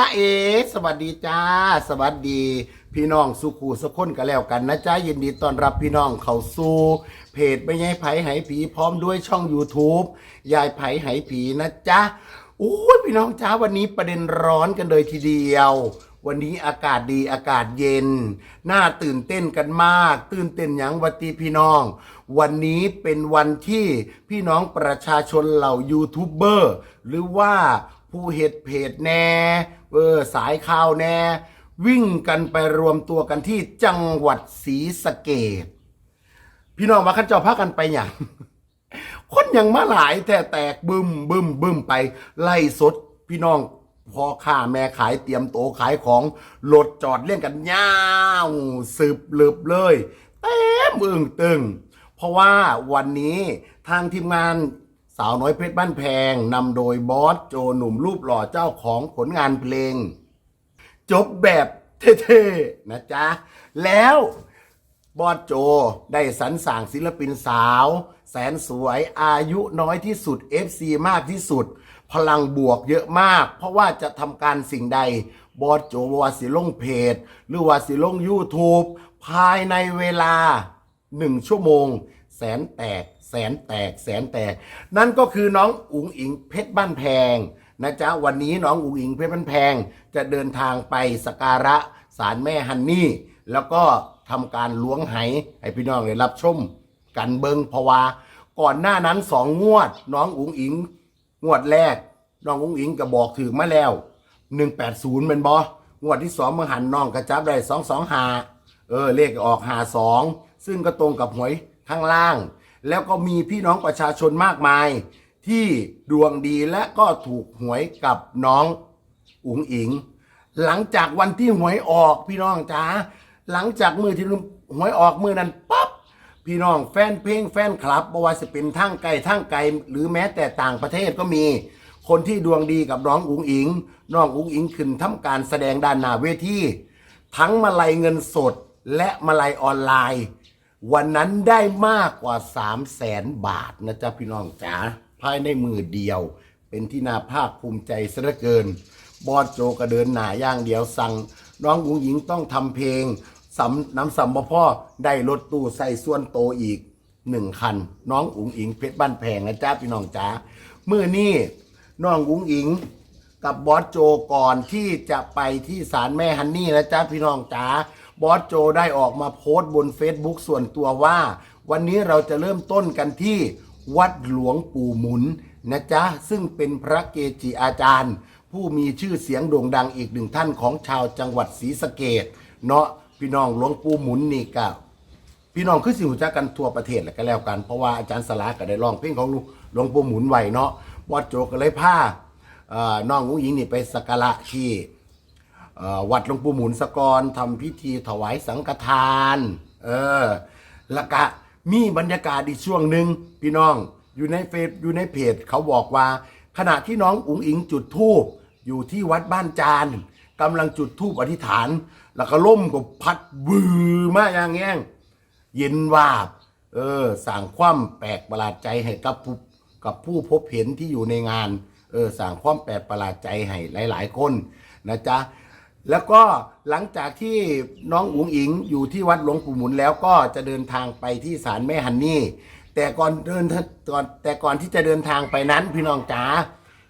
จ้าเอ สวัสดีจ้า สวัสดี พี่น้องสุขูสกคนกันแล้วกันนะจ้ายินดีต้อนรับพี่น้องเข้าสู่เพจไม่ใช่ไผไหผีพร้อมด้วยช่อง YouTube ยายไผไหผีนะจ๊ะโอ้ยพี่น้องจ้าวันนี้ประเด็นร้อนกันเลยทีเดียว วันนี้อากาศดีอากาศเย็น น่าตื่นเต้นกันมาก ตื่นเต้นหยังวัตีพี่น้อง วันนี้เป็นวันที่พี่น้องประชาชนเหล่ายูทูบเบอร์หรือว่า ผู้เหตุเพจแน่เออสายข่าวแน่ วิ่งกันไปรวมตัวกันที่จังหวัดศรีสะเกดพี่น้องมาขันเจ้าพักกันไปอย่างคนยังมาหลายแต่แตกบึมบึมบึมไป ไล่สดพี่น้องพอข้าแม่ขายเตรียมโตะขายของรถจอดเล่นกันยาวสืบเลืบเลยเต็มอึงตึง เพราะว่าวันนี้ทางทีมงาน สาวน้อยเพชรบ้านแพงนำโดยบอสโจหนุ่มรูปหล่อเจ้าของผลงานเพลง จบแบบเท่ๆนะจ๊ะ แล้วบอสโจได้สรรสร้างศิลปินสาว แสนสวยอายุน้อยที่สุด FC มากที่สุด พลังบวกเยอะมาก เพราะว่าจะทำการสิ่งใด บอสโจว่าสิลงเพจ หรือว่าสิลง YouTube ภายในเวลาหนึ่งชั่วโมง แสนแตก แสนแตกแสนแตก นั่นก็คือน้องอุ๋งอิงเพชรบ้านแพงนะจ๊ะวันนี้น้องอุ๋งอิงเพชรบ้านแพง จะเดินทางไปสกการะศาลแม่ฮันนี่ แล้วก็ทำการล้วงไหให้พี่น้องได้รับชมกันเบิงเพราะว่าก่อนหน้านั้นสองงวด น้องอุ๋งอิง งวดแรก น้องอุ๋งอิงก็บอกถึงมาแล้ว 180เป็นบองวดที่สองมาหันน้องกระจับได้สองสองหาเออเลขออกหาสองซึ่งก็ตรงกับหวยข้างล่าง แล้วก็มีพี่น้องประชาชนมากมาย ที่ดวงดีและก็ถูกหวยกับน้องอุ๋งอิง หลังจากวันที่หวยออกพี่น้องจ๋าหลังจากมือที่หวยออกมือนั้นปั๊บพี่น้องแฟนเพลงแฟนคลับบว่าจะเป็นทั้งไกลทั้งไกลหรือแม้แต่ต่างประเทศก็มี คนที่ดวงดีกับน้องอุ๋งอิงน้องอุ๋งอิงขึ้นทำการแสดงด้านหน้าเวทีทั้งมาลัยเงินสดและมาลัยออนไลน์ วันนั้นได้มากกว่า3 0 0แสนบาทนะจ๊ะพี่น้องจ๋าภายในมือเดียว เป็นที่น่าภาคภูมิใจซะเหลือเกิน บอสโจก็เดินหนาย่างเดียวสั่ง น้องอุ๋งหญิงต้องทำเพลงสำน้ำสัมบ่พ่อได้รถตู้ใส่ส่วนโตอีกหนึ่งคัน น้องอุ๋งอิงเพชรบ้านแพงนะจ๊ะพี่น้องจ๋าเมื่อนี้น้องอุ๋งอิงกับบอสโจก่อนที่จะไปที่ศาลแม่ฮันนี่นะจ๊ะพี่น้องจ๋า บอสโจได้ออกมาโพสต์บน Facebook ส่วนตัวว่า วันนี้เราจะเริ่มต้นกันที่วัดหลวงปู่หมุนนะจ๊ะ ซึ่งเป็นพระเกจิอาจารย์ ผู้มีชื่อเสียงโด่งดังอีกหนึ่งท่านของชาวจังหวัดศรีสะเกดเนาะพี่น้องหลวงปู่หมุนนี่ก็พี่น้องคือสิหูจักกันทั่วประเทศแหละก็แล้วกัน เพราะว่าอาจารย์สลาก็ได้ร้องเพลงของหลวงปู่หมุนไว้เนาะบอสโจก็เลยพาเอ่อน้องอุ้งอิงนี่ไปสักการะที่ วัดหลวงปู่หมุนสกรทำพิธีถวายสังฆทาน เออแล้วก็มีบรรยากาศอีกช่วงหนึ่งพี่น้องอยู่ในเฟซอยู่ในเพจ เขาบอกว่า ขณะที่น้องอุ๋งอิงจุดธูปอยู่ที่วัดบ้านจานกำลังจุดธูปอธิษฐาน แล้วก็ล่มก็พัดบือมาอย่างเงี้ยเย็นวาบ เออสั่งความแปลกประหลาดใจให้กับผู้กับผู้พบเห็นที่อยู่ในงาน เออสั่งความแปลกประหลาดใจให้หลาย ๆ คนนะจ๊ะ แล้วก็หลังจากที่น้องอุ๋งอิงอยู่ที่วัดหลวงปู่หมุนแล้วก็จะเดินทางไปที่ศาลแม่ฮันนี่ แต่ก่อนเดินก่อนแต่ก่อนที่จะเดินทางไปนั้นพี่น้องจ๋า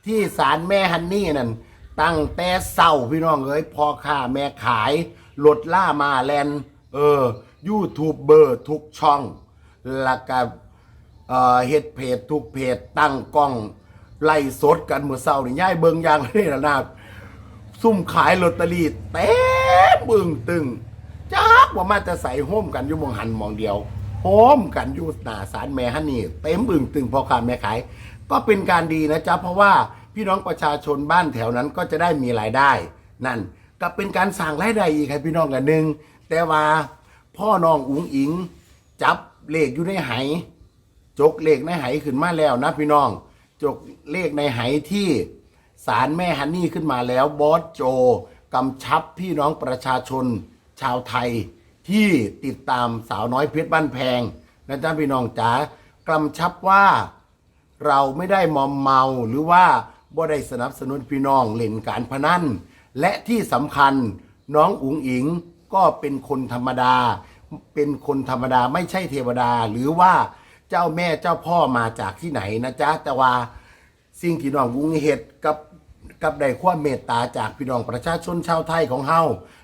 ที่ศาลแม่ฮันนี่นั่นตั้งแต่เศร้าพี่น้องเอ้ยพอค้าแม่ขายรถล่ามาแลนเออยูทูบเบอร์ทุกช่องแล้วก็เอ่อเฮ็ดเพจทุกเพจตั้งกล้องไล่สดกันเมื่อเศร้านี่ย่ายเบิงยางนี่นะนา ซุ่มขายลอตเตอรี่เต็มบึงตึงจักว่ามาจะใส่โฮมกันอยู่มองหันมองเดียวโฮมกันอยู่หนาศาลแม่ฮันนี่เต็มบึงตึงพอค้าแม่ขาย ก็เป็นการดีนะจ๊ะเพราะว่าพี่น้องประชาชนบ้านแถวนั้นก็จะได้มีรายได้ นั่นก็เป็นการสั่งรายได้อีกครับพี่น้องกันหนึ่งแต่ว่าพ่อน้องอุ๋งอิง จับเลขอยู่ในไหจกเลขในไหขึ้นมาแล้วนะพี่น้อง จกเลขในไหที่ ศาลแม่ฮันนี่ขึ้นมาแล้วบอสโจกำชับพี่น้องประชาชนชาวไทย ที่ติดตามสาวน้อยเพชรบ้านแพงนะจ๊ะพี่น้องจ๋ากำชับว่าเราไม่ได้มอมเมาหรือว่าบ่ได้สนับสนุนพี่น้องเล่นการพนันและที่สำคัญน้องอุ๋งอิงก็เป็นคนธรรมดา เป็นคนธรรมดาไม่ใช่เทวดา หรือว่าเจ้าแม่เจ้าพ่อมาจากที่ไหนนะจ๊ะแต่ว่าสิ่งที่น้องวุ้งเฮ็ดกับ กับได้ความเมตตาจากพี่น้องประชาชนชาวไทยของเฮา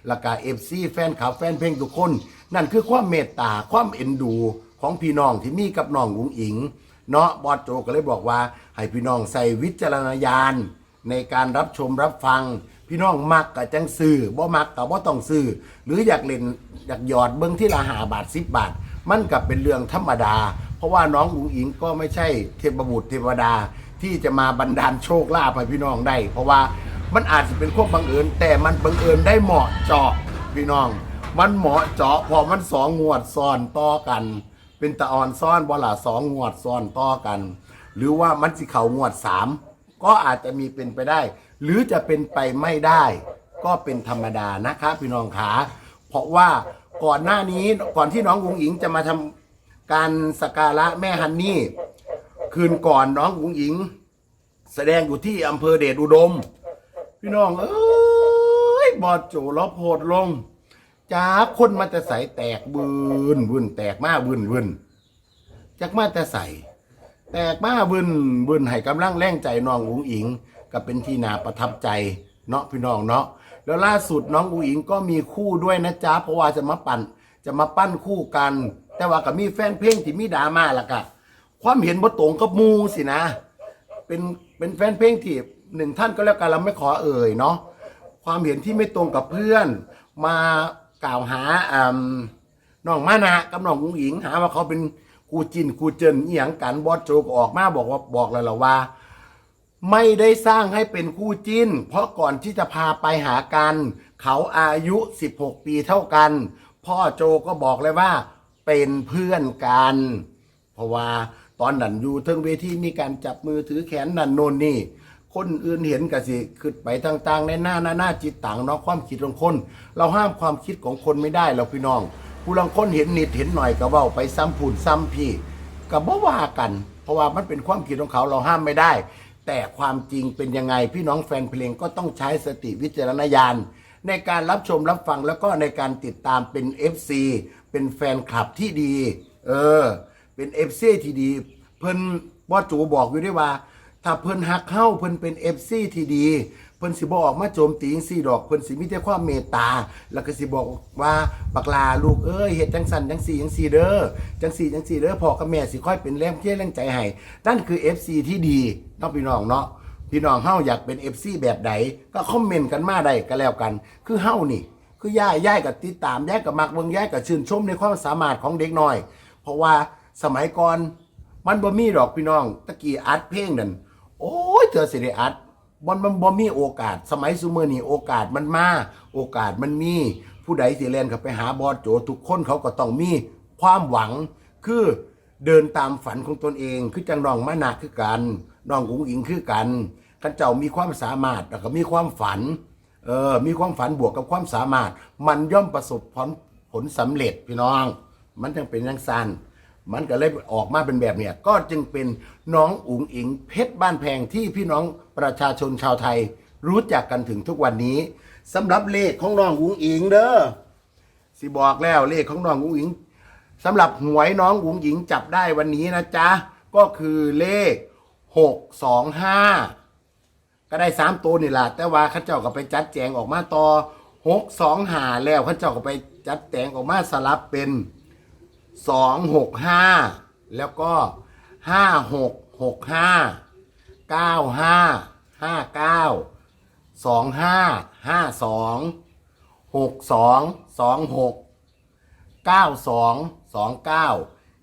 และก็เอฟซีแฟนคลับแฟนเพลงทุกคน นั่นคือความเมตตาความเอ็นดูของพี่น้องที่มีกับน้องวุ้งอิง เนาะบอสโจก็เลยบอกว่า ให้พี่น้องใส่วิจารณญาณในการรับชมรับฟัง พี่น้องมักกับจังซื้อบ่มักกับบ่ต้องซื้อหรืออยากเล่นอยากหยอดเบิ้งที่ละหาบาทสิบบาท มันกับเป็นเรื่องธรรมดา เพราะว่าน้องอุ๋งอิงก็ไม่ใช่เทพบุตรเทวดา ที่จะมาบันดาลโชคลาภให้พี่น้องได้ เพราะว่ามันอาจจะเป็นความบังเอิญแต่มันบังเอิญได้เหมาะเจาะพี่น้อง มันเหมาะเจาะพอมันสองงวดซ้อนต่อกัน เป็นตะออนซ้อนบ่ล่ะสองงวดซ้อนต่อกัน หรือว่ามันสิเขางวดสามก็อาจจะมีเป็นไปได้ หรือจะเป็นไปไม่ได้ ก็เป็นธรรมดานะครับพี่น้องขาเพราะว่าก่อนหน้านี้ก่อนที่น้องอุ๋งอิงจะมาทำการสกการะแม่ฮันนี่ คืนก่อนน้องอุ๋งอิง แสดงอยู่ที่อำเภอเดชอุดม พี่น้อง เอ้ยบอดโจล้อโพดลงจ้าคนมันจะใส่แตกบืนบืนแตกมาบืนบืนจากมาแต่ใส่แตกมาบืนบืนให้กำลังแรงใจน้องอุ๋งอิง ก็เป็นที่นาประทับใจเนาะพี่น้องเนาะแล้วล่าสุดน้องอุ๋งอิงก็มีคู่ด้วยนะจ๊ะเพราะว่าจะมาปั่นจะมาปั้นคู่กัน แต่ว่าก็มีแฟนเพลงที่มีดราม่าละกะ ความเห็นบ่ตรงกับมูสินะ เป็นเป็นแฟนเพลงที่หนึ่งท่านก็แล้วกันเราไม่ขอเอ่ยเนาะความเห็นที่ไม่ตรงกับเพื่อน มากล่าวหาอ่าน้องมานะกับน้องกุ้งหญิงหาว่าเขาเป็นกูจินกูเจินเอียงกันบอสโจก็ออกมาบอกว่าบอกแล้วล่ะว่า ไม่ได้สร้างให้เป็นคู่จิ้น เพราะก่อนที่จะพาไปหากัน เขาอายุ 16 ปีเท่ากัน พ่อโจก็บอกเลยว่า เป็นเพื่อนกัน เพราะว่า ตอนนั้นอยู่เทิงเวทีมีการจับมือถือแขนนั่นโน่นนี่ คนอื่นเห็นก็สิขึ้นไปต่างๆ ในหน้าหน้าหน้าจิตต่างเนาะความคิดของคน เราห้ามความคิดของคนไม่ได้เราพี่น้อง ผู้ลังคนเห็นนิดเห็นหน่อยก็เว้าไปซ้ำผุนซ้ำพี่ก็บ่ว่ากัน เพราะว่ามันเป็นความคิดของเขาเราห้ามไม่ได้ แต่ความจริงเป็นยังไงพี่น้องแฟนเพลงก็ต้องใช้สติวิจารณญาณในการรับชมรับฟังแล้วก็ในการติดตามเป็น FC เป็นแฟนคลับที่ดี เออ เป็น FC ที่ดี เพิ่นว่าจูบอกอยู่ด้วยว่า ถ้าเพิ่นฮักเข้าเพิ่นเป็น FC ที่ดี เพิ่นสิบออกมาโจมตีจังซี่ดอกเพิ่นสิมีแต่ความเมตตา แล้วก็สิบอกว่าบักลาลูกเอ้ยเฮ็ดจังสันจังซี่จังซี่เด้อจังซี่จังซี่เด้อพ่อกับแม่สิค่อยเป็นแรงเคียแรงใจให้นั่นคือ FC ที่ดีเนาะพี่น้องเนาะพี่น้องเฮาอยากเป็น FC แบบใดก็คอมเมนต์กันมาได้ก็แล้วกัน คือเฮานี่ คือย่ายย่ายกับติดตามย่ายกับมักเบิ่งย่ายกับชื่นชมในความสามารถของเด็กน้อย เพราะว่า สมัยก่อน มันบ่มีดอกพี่น้อง ตะกี้อัดเพลงนั่นโอ้ยเธอสิได้อัดบ่มันบ่มีโอกาส สมัยซุมื้อนี้โอกาสมันมา โอกาสมันมี ผู้ใดสิเล่นเข้าไปหาบอสโจทุกคนเขาก็ต้องมีความหวัง คือเดินตามฝันของตนเอง คือจังน้องมานะคือกันน้องอุ๋งอิงคือกันกันเจ้ามีความสามารถแล้วก็มีความฝันเออมีความฝันบวกกับความสามารถ มันย่อมประสบผลผลสำเร็จพี่น้อง มันจึงเป็นยังซัน มันก็เลยออกมาเป็นแบบเนี้ยก็จึงเป็นน้องอุ๋งอิงเพชรบ้านแพงที่พี่น้องประชาชนชาวไทย รู้จักกันถึงทุกวันนี้สำหรับเลขของน้องอุ๋งอิงเด้อสิบอกแล้วเลขของน้องอุ๋งอิงสำหรับหวยน้องอุ๋งอิงจับได้วันนี้นะจ๊ะก็คือเลขหกสองห้าก็ได้สามตัวนี่แหละแต่ว่าข้าเจ้าก็ไปจัดแจงออกมาต่อหกสองหาแล้วข้าเจ้าก็ไปจัดแต่งออกมาสลับเป็น สองหกห้าแล้วก็ห้าหกหกห้าเก้าห้าห้าเก้าสองห้าห้าสองหกสองสองหกเก้าสองสองเก้า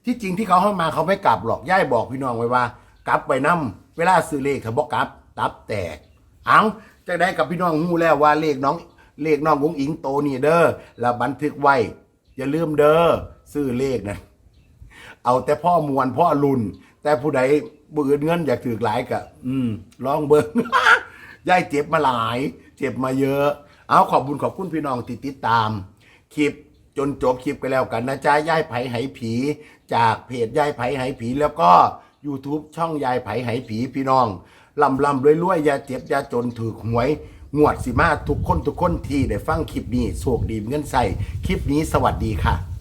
ที่จริงที่เขาเข้ามาเขาไม่กลับหรอกย่ายบอกพี่น้องไว้ว่า กลับไปนํเวลาซื้อเลขเขาบอกกลับ ตับแตกเอาจะได้กับพี่น้องหูแล้วว่าเลขน้องเลขน้องวงอิงโตนี่เด้อแล้วบันทึกไว้อย่าลืมเด้อ ซื้อเลขนะเอาแต่พ่อมวนพ่อรุนแต่ผู้ใดบืนเงินอยากถือหลายกะอืมลองเบิ้งยายเจ็บมาหลาย เจ็บมาเยอะ เอาขอบบุญขอบคุณพี่น้องที่ติดตาม คลิปจนจบคลิปไปแล้วกันนะจ๊ะยายไผไหผี จากเพจยายไผไหผี แล้วก็ YouTube ช่องยายไผไหผีพี่น้องลำลำรวยรวยๆยาเจ็บยาจนถือหวยงวดสิมาทุกคนทุกคนที่ได้ฟังคลิปนี้โชคดีมีเงินใส่คลิปนี้สวัสดีค่ะ